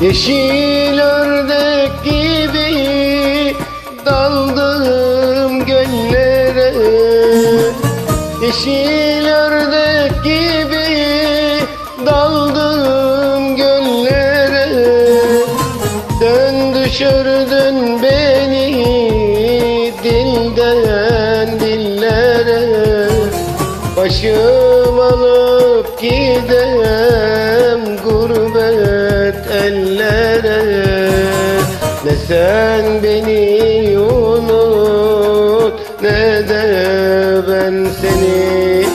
Yeşil ördek gibi daldım göllere. Yeşil ördek gibi daldım göllere. Dön düşürdün beni dilden dillere. Başım alıp gidem sen beni unut ne de ben seni.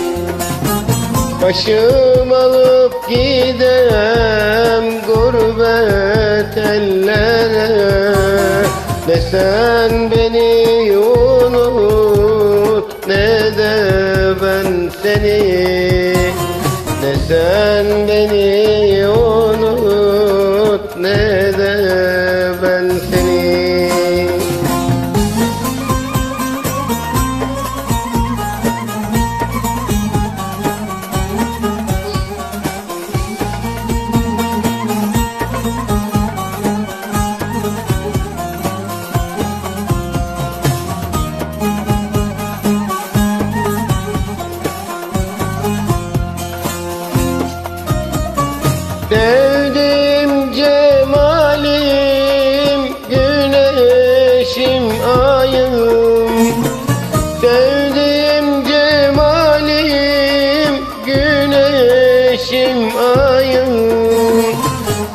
Başım alıp gidem gurbet ellere. Ne sen beni unut ne de ben seni. Ne sen beni unut ne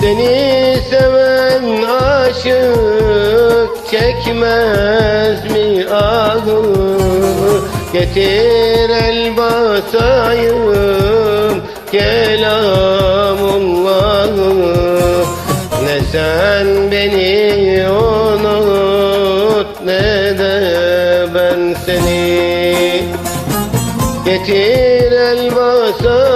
Seni seven aşık çekmez mi ahı Getir el basayım kelamullahı Ne sen beni unut ne de ben seni. Getir el basayım